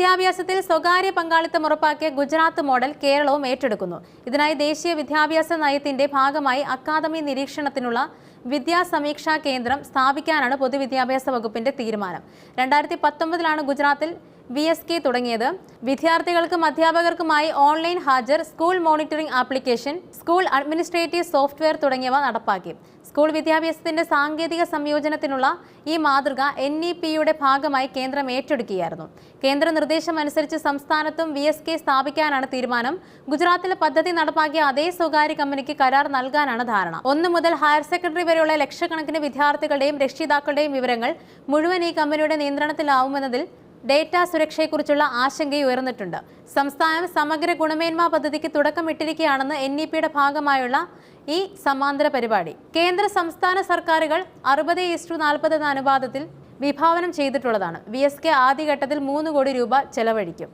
വിദ്യാഭ്യാസത്തിൽ സ്വകാര്യ പങ്കാളിത്തം ഉറപ്പാക്കിയ ഗുജറാത്ത് മോഡൽ കേരളവും ഏറ്റെടുക്കുന്നു. ഇതിനായി ദേശീയ വിദ്യാഭ്യാസ നയത്തിന്റെ ഭാഗമായി അക്കാദമി നിരീക്ഷണത്തിനുള്ള വിദ്യാസമീക്ഷാ കേന്ദ്രം സ്ഥാപിക്കാനാണ് പൊതുവിദ്യാഭ്യാസ വകുപ്പിന്റെ തീരുമാനം. രണ്ടായിരത്തി പത്തൊമ്പതിലാണ് ഗുജറാത്തിൽ വി എസ് കെ തുടങ്ങിയത്. വിദ്യാർത്ഥികൾക്കും അധ്യാപകർക്കുമായി ഓൺലൈൻ ഹാജർ school monitoring application school administrative software തുടങ്ങിയവ നടപ്പാക്കി. സ്കൂൾ വിദ്യാഭ്യാസത്തിന്റെ സാങ്കേതിക സംയോജനത്തിനുള്ള ഈ മാതൃക എൻ ഇ പിയുടെ ഭാഗമായി കേന്ദ്രം ഏറ്റെടുക്കുകയായിരുന്നു. കേന്ദ്ര നിർദ്ദേശം അനുസരിച്ച് സംസ്ഥാനത്തും വി എസ് കെ സ്ഥാപിക്കാനാണ് തീരുമാനം. ഗുജറാത്തിലെ പദ്ധതി നടപ്പാക്കിയ അതേ സ്വകാര്യ കമ്പനിക്ക് കരാർ നൽകാനാണ് ധാരണ. ഒന്ന് മുതൽ ഹയർ സെക്കൻഡറി വരെയുള്ള ലക്ഷക്കണക്കിന് വിദ്യാർത്ഥികളുടെയും രക്ഷിതാക്കളുടെയും വിവരങ്ങൾ മുഴുവൻ ഈ കമ്പനിയുടെ നിയന്ത്രണത്തിലാവുമെന്നതിൽ ഡേറ്റ സുരക്ഷയെക്കുറിച്ചുള്ള ആശങ്കയുയർന്നിട്ടുണ്ട് സംസ്ഥാനം സമഗ്ര ഗുണമേന്മാ പദ്ധതിക്ക് തുടക്കമിട്ടിരിക്കുകയാണെന്ന് എൻ ഇ പിയുടെ ഭാഗമായുള്ള ഈ സമാന്തര പരിപാടി. കേന്ദ്ര സംസ്ഥാന സർക്കാരുകൾ അറുപത് ഇസ്റ്റു നാൽപ്പത് എന്ന അനുപാതത്തിൽ വിഭാവനം ചെയ്തിട്ടുള്ളതാണ്. വി എസ് കെ ആദ്യഘട്ടത്തിൽ മൂന്ന് കോടി രൂപ ചെലവഴിക്കും.